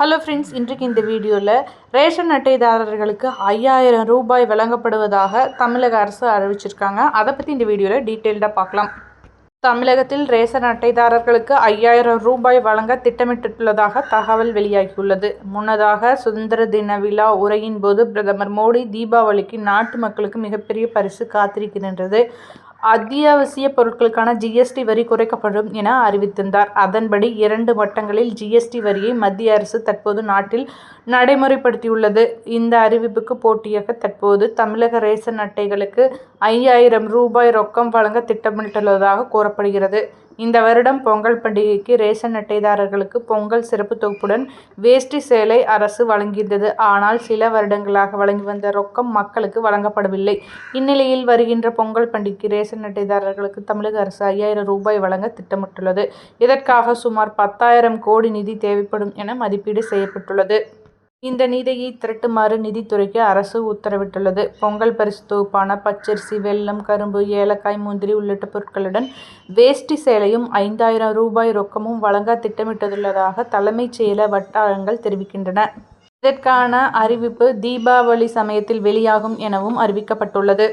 Hello friends இன்றைக்கு இந்த வீடியோவில் ரேஷன் அட்டைதாரர்களுக்கு ஐயாயிரம் ரூபாய் வழங்கப்படுவதாக தமிழக அரசு அறிவிச்சிருக்காங்க. அதை பற்றி இந்த வீடியோவில் டீட்டெயில்டாக பார்க்கலாம். தமிழகத்தில் ரேஷன் அட்டைதாரர்களுக்கு ஐயாயிரம் ரூபாய் வழங்க திட்டமிட்டுள்ளதாக தகவல் வெளியாகியுள்ளது. முன்னதாக சுதந்திர தின விழா உரையின் போது பிரதமர் மோடி தீபாவளிக்கு நாட்டு மக்களுக்கு மிகப்பெரிய பரிசு காத்திருக்கின்றது. அத்தியாவசிய பொருட்களுக்கான ஜிஎஸ்டி வரி குறைக்கப்படும் என அறிவித்திருந்தார். அதன்படி இரண்டு வட்டங்களில் ஜிஎஸ்டி வரியை மத்திய அரசு தற்போது நாட்டில் நடைமுறைப்படுத்தியுள்ளது. இந்த அறிவிப்புக்கு போட்டியாக தற்போது தமிழக ரேசன் அட்டைகளுக்கு ஐயாயிரம் ரூபாய் ரொக்கம் வழங்க திட்டமிட்டுள்ளதாக கூறப்படுகிறது. இந்த வருடம் பொங்கல் பண்டிகைக்கு ரேஷன் அட்டைதாரர்களுக்கு பொங்கல் சிறப்பு தொகுப்புடன் வேஷ்டி சேலை அரசு வழங்கியிருந்தது. ஆனால் சில வருடங்களாக வழங்கி வந்த ரொக்கம் மக்களுக்கு வழங்கப்படவில்லை. இந்நிலையில் வருகின்ற பொங்கல் பண்டிகைக்கு ரேஷன் அட்டைதாரர்களுக்கு தமிழக அரசு ஐயாயிரம் ரூபாய் வழங்க திட்டமிட்டுள்ளது. இதற்காக சுமார் பத்தாயிரம் கோடி நிதி தேவைப்படும் என மதிப்பீடு செய்யப்பட்டுள்ளது. இந்த நிதியை திரட்டுமாறு நிதித்துறைக்கு அரசு உத்தரவிட்டுள்ளது. பொங்கல் பரிசு தொகுப்பான பச்சரிசி வெல்லம் கரும்பு ஏலக்காய் முந்திரி உள்ளிட்ட பொருட்களுடன் வேஷ்டி சேலையும் ஐந்தாயிரம் ரூபாய் ரொக்கமும் வழங்க திட்டமிட்டுள்ளதாக தலைமைச் செயல வட்டாரங்கள் தெரிவிக்கின்றன. இதற்கான அறிவிப்பு தீபாவளி சமயத்தில் வெளியாகும் எனவும் அறிவிக்கப்பட்டுள்ளது.